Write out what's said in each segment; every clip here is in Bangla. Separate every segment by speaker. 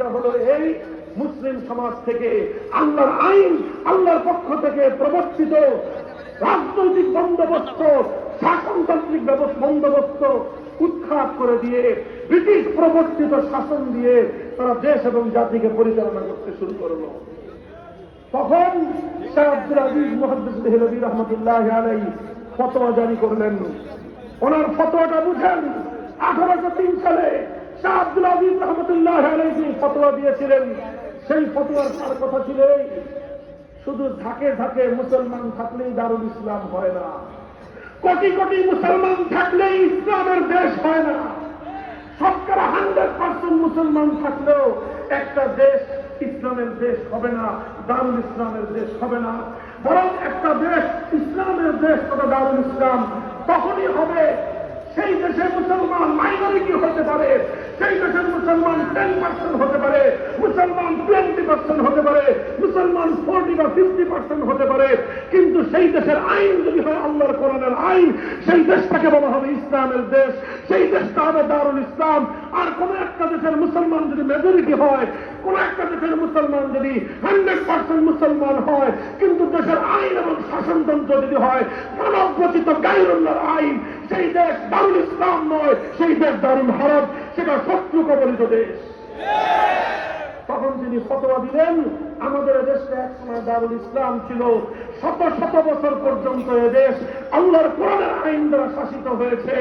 Speaker 1: সেটা হলো এই মুসলিম সমাজ থেকে আল্লাহর আইন, আল্লাহর পক্ষ থেকে প্রবর্তিত রাজনৈতিক বন্দোবস্ত, শাসনতান্ত্রিক ব্যবস্থা বন্দোবস্ত উৎখাত করে দিয়ে ব্রিটিশ প্রবর্তিত শাসন দিয়ে তারা দেশ এবং জাতিকে পরিচালনা করতে শুরু করল। তখন মোহাম্মদ রহমতুল্লাহ আলাই ফতোয়া জারি করলেন। ওনার ফতোয়াটা বুঝেন, আঠারোশো তিন সালে মুসলমান থাকলেও একটা দেশ ইসলামের দেশ হবে না দারুল ইসলামের দেশ হবে না। বরং একটা দেশ ইসলামের দেশ তথা দারুল ইসলাম। তখনই হবে সেই দেশে মুসলমান হতে পারে সেই দেশের মুসলমান টেন পার্সেন্ট হতে পারে, মুসলমান টোয়েন্টি পার্সেন্ট হতে পারে, মুসলমান ফোরটি বা ফিফটি পার্সেন্ট হতে পারে। কিন্তু সেই দেশের আইন যদি হয় আল্লাহর কোরআনের আইন, সেই দেশটাকে বলা হবে ইসলামের দেশ, সেই দেশটা হবে দারুল ইসলাম। আর কোন একটা দেশের মুসলমান যদি মেজরিটি হয়, কোন একটা দেশের মুসলমান যদি হান্ড্রেড মুসলমান হয়, কিন্তু দেশের আইন এবং শাসনতন্ত্র যদি হয় মানব রচিত গাইরুল্লাহর আইন, সেই দেশ দারুল ইসলাম নয়, সেই দেশ দারুল ভারত সেটা শত্রু কবলিত দেশ। তখন তিনি ফতোয়া দিলেন, আমাদের দেশটা একসময় দারুল ইসলাম ছিল। শত শত বছর পর্যন্ত এদেশ আল্লাহর কোরআনের আইন দ্বারা শাসিত হয়েছে।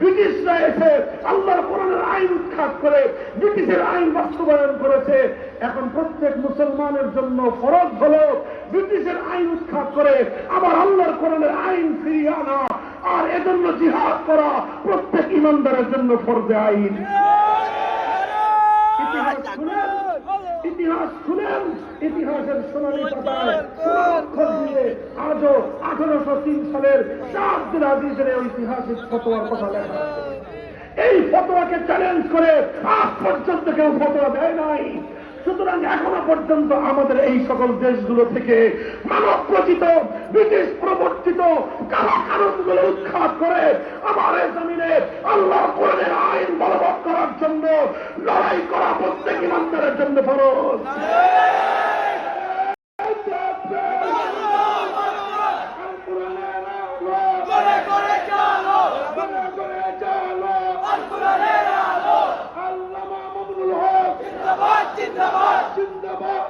Speaker 1: ব্রিটিশরা এসে আল্লাহর কোরআনের আইন উৎখাত করে, ব্রিটিশের আইন বাস্তবায়ন করেছে। এখন প্রত্যেক মুসলমানের জন্য ফরজ হলো ব্রিটিশের আইন উৎখাত করে আবার আল্লাহর কোরআনের আইন ফিরিয়ে আনা। আর এজন্য জিহাদ করা প্রত্যেক ইমানদারের জন্য ফরজে আইন। ইতিহাস খুলেন ইতিহাসের সোনালী দিয়ে আজও আঠারোশো তিন সালের আজিজের এই ঐতিহাসিক ফতোয়ার কথা লেখা এই ফতোয়াকে চ্যালেঞ্জ করে আজ পর্যন্ত কেউ ফতোয়া দেয় নাই। সুতরাং এখনও পর্যন্ত আমাদের এই সকল দেশগুলো থেকে মানব রচিত ব্রিটিশ প্রবর্তিত কালো কানুনগুলো উৎখাত করে আমার জমিনে আল্লাহ কোরআনের আইন বলবৎ করার জন্য লড়াই করা প্রত্যেক ইমানদারের জন্য ফরজ
Speaker 2: করে করে চলো আল কোরআনের আলো জিন্দাবাদ জিন্দাবাদ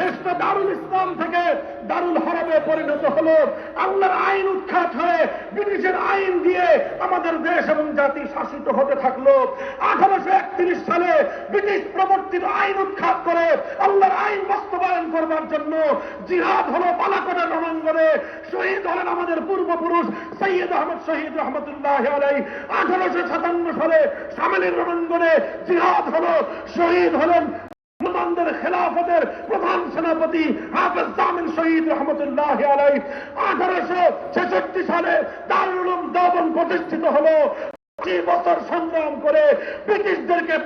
Speaker 1: দেশটা দারুল ইসলাম থেকে দারুল হরবে পরিণত হলো। আল্লাহর আইন উৎখাত হয়ে ব্রিটিশের আইন দিয়ে আমাদের দেশ এবং জাতি শাসিত হতে থাকল। আঠারোশো একত্রিশ সালে ব্রিটিশ প্রবর্তিত আইন উৎখাত করে আল্লাহর আইন বাস্তবায়ন করবার জন্য জিহাদ হলো পালাকোটের রণাঙ্গনে। শহীদ হলেন আমাদের পূর্বপুরুষ সৈয়দ আহমদ শহীদ রহমতুল্লাহ আলাই আঠারোশো সাতান্ন সালে সামিলের রণাঙ্গনে জিহাদ হলো। শহীদ হলেন মুসলমানদের খেলাফতের প্রধান সেনাপতি শহীদ রহমতুল্লাহ আলাই আঠারোশো ছেষট্টি সালে দারুল দমন প্রতিষ্ঠিত হলো। বছর সংগ্রাম করে ব্রিটিশদেরকে